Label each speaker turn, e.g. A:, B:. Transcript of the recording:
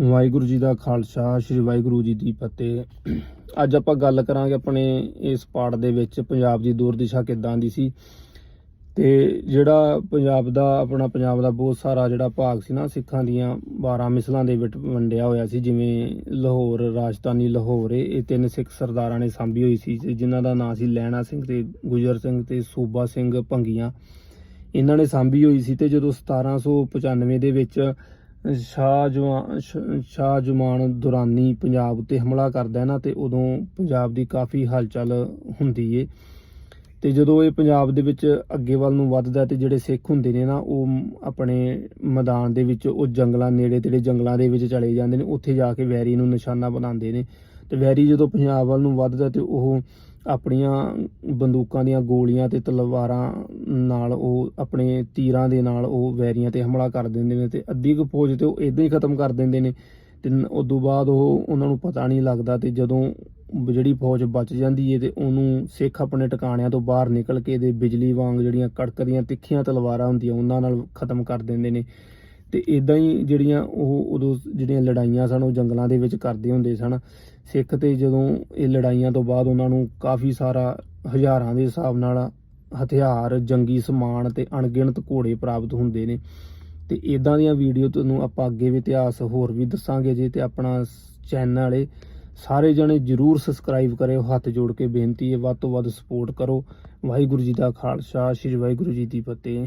A: ਵਾਹਿਗੁਰੂ ਜੀ ਦਾ ਖਾਲਸਾ, ਸ੍ਰੀ ਵਾਹਿਗੁਰੂ ਜੀ ਦੀ ਫਤਿਹ। ਅੱਜ ਆਪਾਂ ਗੱਲ ਕਰਾਂਗੇ ਆਪਣੇ ਇਸ ਪਾਠ ਦੇ ਵਿੱਚ, ਪੰਜਾਬ ਦੀ ਦੂਰ ਦਿਸ਼ਾ ਕਿੱਦਾਂ ਦੀ ਸੀ। ਤੇ ਜਿਹੜਾ ਪੰਜਾਬ ਦਾ, ਆਪਣਾ ਪੰਜਾਬ ਦਾ ਬਹੁਤ ਸਾਰਾ ਜਿਹੜਾ ਭਾਗ ਸੀ ਨਾ, ਸਿੱਖਾਂ ਦੀਆਂ 12 ਮਿਸਲਾਂ ਦੇ ਵਿੱਚ ਵੰਡਿਆ ਹੋਇਆ ਸੀ, ਜਿਵੇਂ ਲਾਹੌਰ, ਰਾਜਧਾਨੀ ਲਾਹੌਰ, ਇਹ ਇਹ ਤਿੰਨ ਸਿੱਖ ਸਰਦਾਰਾਂ ਨੇ ਸਾਂਭੀ ਹੋਈ ਸੀ ਜਿਨ੍ਹਾਂ ਦਾ ਨਾਂ ਸੀ ਲੈਣਾ ਸਿੰਘ ਤੇ ਗੁਜਰ ਸਿੰਘ ਤੇ ਸੂਬਾ ਸਿੰਘ ਭੰਗੀਆਂ। ਇਹਨਾਂ ਨੇ ਸਾਂਭੀ ਹੋਈ ਸੀ ਤੇ ਜਦੋਂ 1795 ਦੇ ਵਿੱਚ ਸ਼ਾਹ ਜਵਾਨ ਸ਼ਾਹ ਜਮਾਨ ਦੁਰਾਨੀ ਪੰਜਾਬ ਉੱਤੇ ਹਮਲਾ ਕਰਦਾ ਹੈ ਨਾ, ਤੇ ਉਦੋਂ ਪੰਜਾਬ ਦੀ ਕਾਫੀ ਹਲਚਲ ਹੁੰਦੀ ਏ। ਤੇ ਜਦੋਂ ਇਹ ਪੰਜਾਬ ਦੇ ਵਿੱਚ ਅੱਗੇ ਵੱਲ ਨੂੰ ਵੱਧਦਾ ਤੇ ਜਿਹੜੇ ਸਿੱਖ ਹੁੰਦੇ ਨੇ ਨਾ, ਉਹ ਆਪਣੇ ਮੈਦਾਨ ਦੇ ਵਿੱਚ, ਉਹ ਜੰਗਲਾਂ ਨੇੜੇ ਤੇੜੇ ਜੰਗਲਾਂ ਦੇ ਵਿੱਚ ਚਲੇ ਜਾਂਦੇ ਨੇ, ਉੱਥੇ ਜਾ ਕੇ ਵੈਰੀ ਨੂੰ ਨਿਸ਼ਾਨਾ ਬਣਾਉਂਦੇ ਨੇ। ਤੇ ਵੈਰੀ ਜਦੋਂ ਪੰਜਾਬ ਵੱਲ ਨੂੰ ਵੱਧਦਾ ਤੇ ਉਹ ਆਪਣੀਆਂ ਬੰਦੂਕਾਂ ਦੀਆਂ ਗੋਲੀਆਂ ਤੇ ਤਲਵਾਰਾਂ ਨਾਲ ਉਹ ਆਪਣੇ ਤੀਰਾਂ ਦੇ ਨਾਲ ਉਹ ਵੈਰੀਆਂ ਤੇ ਹਮਲਾ ਕਰ ਦਿੰਦੇ ਨੇ ਤੇ ਅੱਧੀ ਕੁ ਫੌਜ ਤੇ ਉਹ ਇਦਾਂ ਹੀ ਖਤਮ ਕਰ ਦਿੰਦੇ ਨੇ ਤੇ ਉਸ ਤੋਂ ਬਾਅਦ ਉਹ ਉਹਨਾਂ ਨੂੰ ਪਤਾ ਨਹੀਂ ਲੱਗਦਾ ਤੇ ਜਦੋਂ ਜਿਹੜੀ ਫੌਜ ਬਚ ਜਾਂਦੀ ਏ ਤੇ ਉਹਨੂੰ ਸਿੱਖ ਆਪਣੇ ਟਿਕਾਣਿਆਂ ਤੋਂ ਬਾਹਰ ਨਿਕਲ ਕੇ ਦੇ ਬਿਜਲੀ ਵਾਂਗ ਜਿਹੜੀਆਂ ਕੜਕਦੀਆਂ ਤਿੱਖੀਆਂ ਤਲਵਾਰਾਂ ਹੁੰਦੀਆਂ ਉਹਨਾਂ ਨਾਲ ਖਤਮ ਕਰ ਦਿੰਦੇ ਨੇ। ਤੇ ਇਦਾਂ ਹੀ ਜਿਹੜੀਆਂ ਉਹ ਉਦੋਂ ਜਿਹੜੀਆਂ ਲੜਾਈਆਂ ਸਨ, ਉਹ ਜੰਗਲਾਂ ਦੇ ਵਿੱਚ ਕਰਦੇ ਹੁੰਦੇ ਸਨ। ਸਿੱਖ ਤੇ ਜਦੋਂ ਇਹ ਲੜਾਈਆਂ ਤੋਂ ਬਾਅਦ ਉਹਨਾਂ ਨੂੰ ਕਾਫੀ ਸਾਰਾ ਹਜ਼ਾਰਾਂ ਦੇ ਹਿਸਾਬ ਨਾਲ ਹਥਿਆਰ, ਜੰਗੀ ਸਮਾਨ ਤੇ ਅਣਗਿਣਤ ਘੋੜੇ ਪ੍ਰਾਪਤ ਹੁੰਦੇ ਨੇ। ਤੇ ਇਦਾਂ ਦੀਆਂ ਵੀਡੀਓ ਤੁਹਾਨੂੰ ਆਪਾਂ ਅੱਗੇ ਵੀ ਇਤਿਹਾਸ ਹੋਰ ਵੀ ਦੱਸਾਂਗੇ ਜੇ ਤੇ ਆਪਣਾ ਚੈਨਲ ਏ ਸਾਰੇ ਜਣੇ ਜਰੂਰ ਸਬਸਕ੍ਰਾਈਬ ਕਰਿਓ, ਹੱਥ ਜੋੜ ਕੇ ਬੇਨਤੀ ਹੈ, ਵੱਧ ਤੋਂ ਵੱਧ ਸਪੋਰਟ ਕਰੋ। ਵਾਹਿਗੁਰੂ ਜੀ ਦਾ ਖਾਲਸਾ, ਸ੍ਰੀ ਵਾਹਿਗੁਰੂ ਜੀ ਦੀ ਫਤਿਹ।